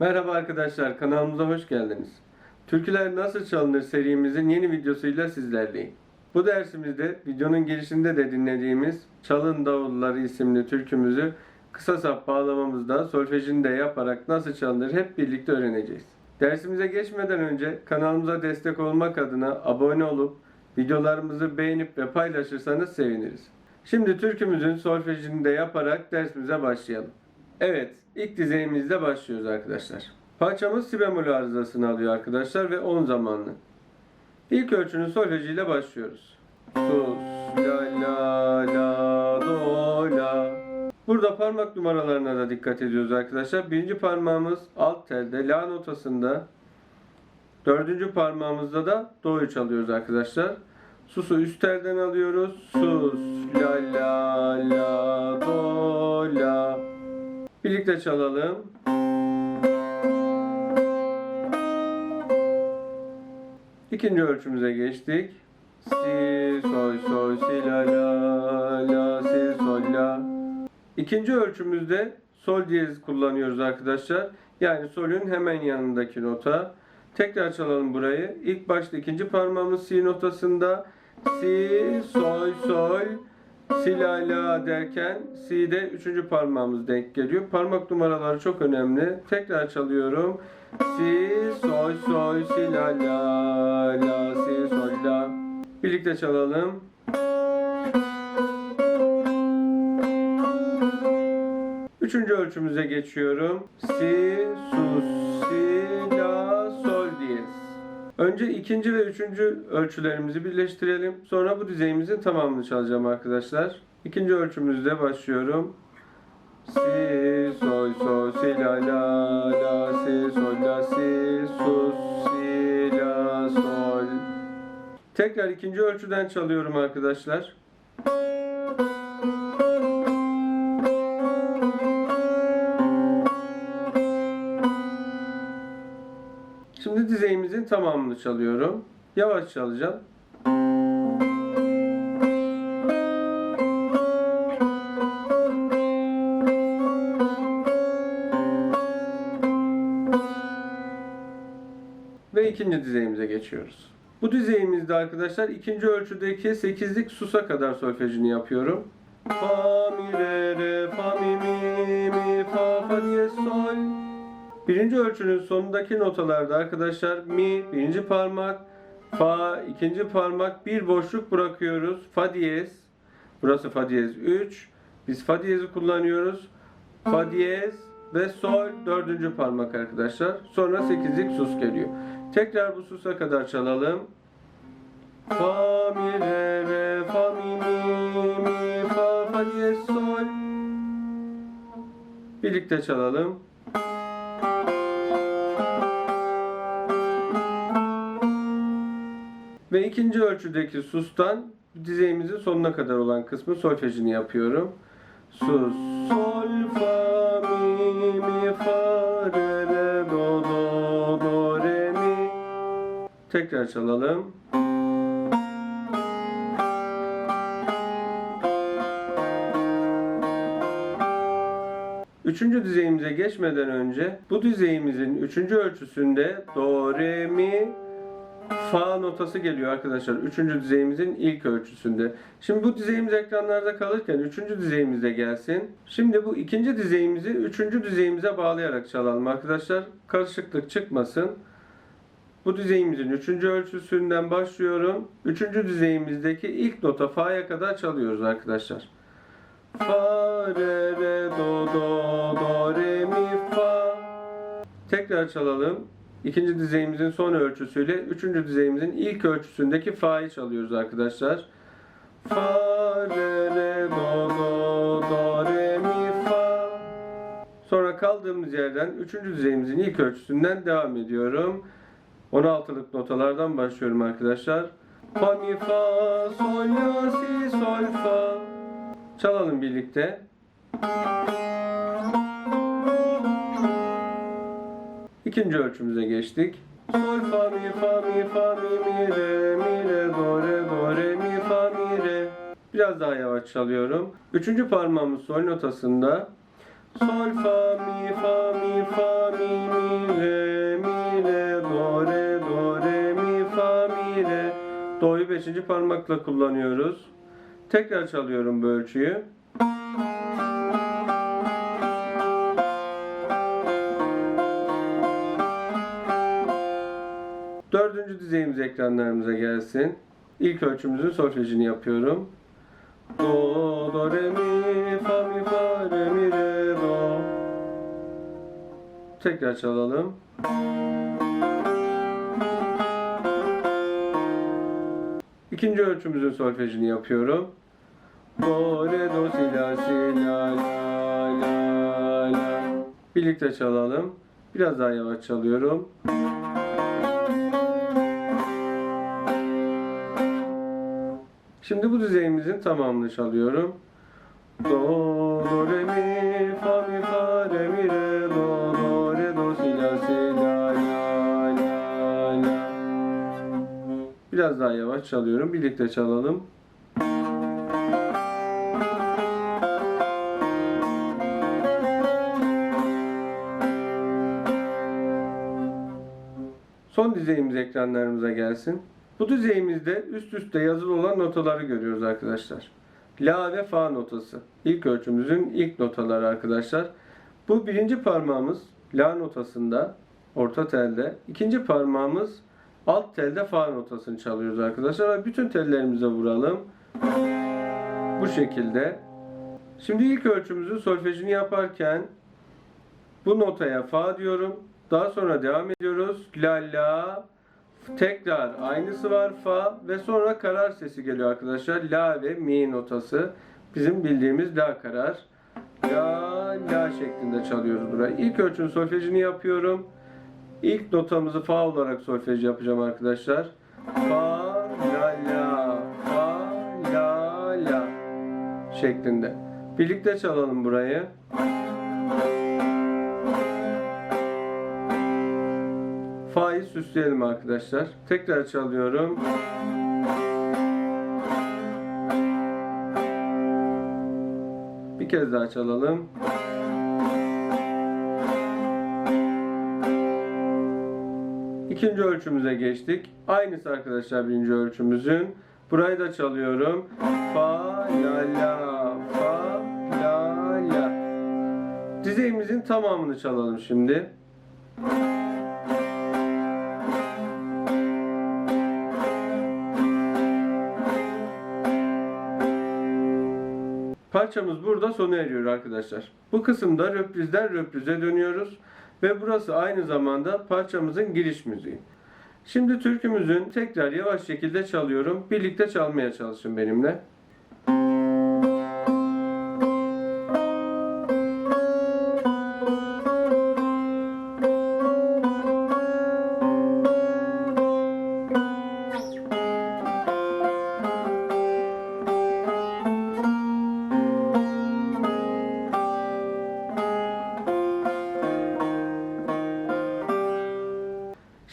Merhaba arkadaşlar, kanalımıza hoş geldiniz. Türküler Nasıl Çalınır serimizin yeni videosuyla sizlerleyim. Bu dersimizde videonun girişinde de dinlediğimiz Çalın Davulları isimli türkümüzü kısa sap bağlamamızda solfejini de yaparak nasıl çalınır hep birlikte öğreneceğiz. Dersimize geçmeden önce kanalımıza destek olmak adına abone olup videolarımızı beğenip ve paylaşırsanız seviniriz. Şimdi türkümüzün solfejini de yaparak dersimize başlayalım. Evet, ilk dizeyimizle başlıyoruz arkadaşlar. Parçamız si bemol arızasını alıyor arkadaşlar ve 10 zamanlı. İlk ölçünün solfejiyle başlıyoruz. Sus, la la la do la. Burada parmak numaralarına da dikkat ediyoruz arkadaşlar. Birinci parmağımız alt telde la notasında. Dördüncü parmağımızda da do'yu çalıyoruz arkadaşlar. Sus'u üst telden alıyoruz. Sus, la la la do la. Birlikte çalalım. İkinci ölçümüze geçtik. Si, sol, sol, si, la, la, la, si, sol, la. İkinci ölçümüzde sol diyez kullanıyoruz arkadaşlar. Yani solün hemen yanındaki nota. Tekrar çalalım burayı. İlk başta ikinci parmağımız si notasında. Si, sol, sol, si, la, la derken si'de üçüncü parmağımız denk geliyor. Parmak numaraları çok önemli. Tekrar çalıyorum. Si, sol, sol, si, la, la, la, si, sol, la. Birlikte çalalım. Üçüncü ölçümüze geçiyorum. Si, sus, Önce ikinci ve üçüncü ölçülerimizi birleştirelim. Sonra bu dizeyimizin tamamını çalacağım arkadaşlar. İkinci ölçümüzde başlıyorum. Si, sol, sol, si, la, la, la, si, sol, la, si, sus, si, la, sol. Tekrar ikinci ölçüden çalıyorum arkadaşlar. Tamamını çalıyorum. Yavaş çalacağım. Ve ikinci dizeyimize geçiyoruz. Bu dizeyimizde arkadaşlar ikinci ölçüdeki 8'lik susa kadar solfejini yapıyorum. Fa mi re re fa mi mi mi fa fa diye sol. Birinci ölçünün sonundaki notalarda arkadaşlar mi birinci parmak, fa ikinci parmak bir boşluk bırakıyoruz. Fa diyez. Burası fa diyez 3. Biz fa diyezi kullanıyoruz. Fa diyez ve sol dördüncü parmak arkadaşlar. Sonra sekizlik sus geliyor. Tekrar bu susa kadar çalalım. Fa mi re re fa mi mi mi fa fa diyez sol. Birlikte çalalım. Ve ikinci ölçüdeki sustan dizeyimizin sonuna kadar olan kısmı solfejini yapıyorum. Sus, sol, fa, mi, mi, fa, re, re, do, do, do, re, mi. Tekrar çalalım. Üçüncü dizeyimize geçmeden önce bu dizeyimizin üçüncü ölçüsünde do, re, mi, fa notası geliyor arkadaşlar. Üçüncü dizeyimizin ilk ölçüsünde. Şimdi bu dizeyimiz ekranlarda kalırken üçüncü dizeyimize gelsin. Şimdi bu ikinci dizeyimizi üçüncü dizeyimize bağlayarak çalalım arkadaşlar. Karışıklık çıkmasın. Bu dizeyimizin üçüncü ölçüsünden başlıyorum. Üçüncü dizeyimizdeki ilk nota fa'ya kadar çalıyoruz arkadaşlar. Fa, re, re, do, do, do, re, mi, fa. Tekrar çalalım. İkinci dizeyimizin son ölçüsüyle üçüncü dizeyimizin ilk ölçüsündeki fa'yı çalıyoruz arkadaşlar. Fa, re, re, do, do, do, re, mi, fa. Sonra kaldığımız yerden üçüncü dizeyimizin ilk ölçüsünden devam ediyorum. 16'lık notalardan başlıyorum arkadaşlar. Fa, mi, fa, sol, la, si, sol, fa. Çalalım birlikte. İkinci ölçümüze geçtik. Sol, fa, mi, fa, mi, fa, mi, mi, re, mi, re, do, re, do, re, mi, fa, mi, re. Biraz daha yavaş çalıyorum. Üçüncü parmağımız sol notasında. Sol, fa, mi, fa, mi, fa, mi, mi, re, mi, re, do, re, do, re, mi, fa, mi, re. Do'yu beşinci parmakla kullanıyoruz. Tekrar çalıyorum bu ölçüyü. Dördüncü dizeyimiz ekranlarımıza gelsin. İlk ölçümüzün solfejini yapıyorum. Do, do, re, mi, fa, mi, fa, re, mi, re, do. Tekrar çalalım. İkinci ölçümüzün solfejini yapıyorum. Do, re, do, si, la, si, la, la, la, la. Birlikte çalalım. Biraz daha yavaş çalıyorum. Şimdi bu düzeyimizin tamamını çalıyorum. Do, do, re, mi, fa, mi, fa, re, mi, re, do, do, re, do, si, la, si, la, la, la, la. Biraz daha yavaş çalıyorum. Birlikte çalalım. Son dizeyimiz ekranlarımıza gelsin. Bu düzeyimizde üst üste yazılı olan notaları görüyoruz arkadaşlar. La ve fa notası. İlk ölçümüzün ilk notaları arkadaşlar. Bu birinci parmağımız la notasında, orta telde. İkinci parmağımız alt telde fa notasını çalıyoruz arkadaşlar. Bütün tellerimize vuralım. Bu şekilde. Şimdi ilk ölçümüzün solfejini yaparken bu notaya fa diyorum. Daha sonra devam ediyoruz. La la tekrar aynısı var fa ve sonra karar sesi geliyor arkadaşlar. La ve mi notası. Bizim bildiğimiz la karar. La la şeklinde çalıyoruz burayı. İlk ölçünün solfejini yapıyorum. İlk notamızı fa olarak solfej yapacağım arkadaşlar. Fa la la fa la la şeklinde. Birlikte çalalım burayı. Süsleyelim arkadaşlar. Tekrar çalıyorum. Bir kez daha çalalım. İkinci ölçümüze geçtik. Aynısı arkadaşlar birinci ölçümüzün. Burayı da çalıyorum. Fa, la, la, fa, la, la. Dizeyimizin tamamını çalalım şimdi. Parçamız burada sona eriyor arkadaşlar. Bu kısımda röprizden röprize dönüyoruz. Ve burası aynı zamanda parçamızın giriş müziği. Şimdi türkümüzün tekrar yavaş şekilde çalıyorum. Birlikte çalmaya çalışın benimle.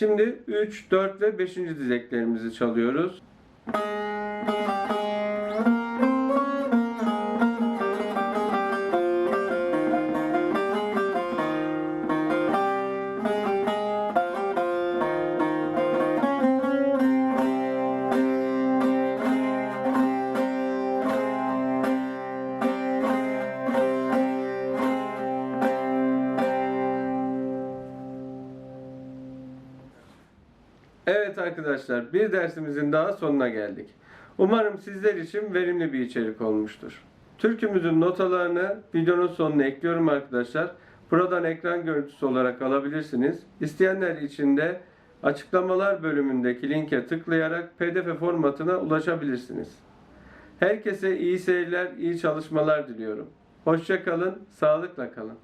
Şimdi 3, 4 ve 5. dizeklerimizi çalıyoruz. Arkadaşlar bir dersimizin daha sonuna geldik. Umarım sizler için verimli bir içerik olmuştur. Türkümüzün notalarını videonun sonuna ekliyorum arkadaşlar. Buradan ekran görüntüsü olarak alabilirsiniz. İsteyenler için de açıklamalar bölümündeki linke tıklayarak PDF formatına ulaşabilirsiniz. Herkese iyi seyirler, iyi çalışmalar diliyorum. Hoşça kalın, sağlıkla kalın.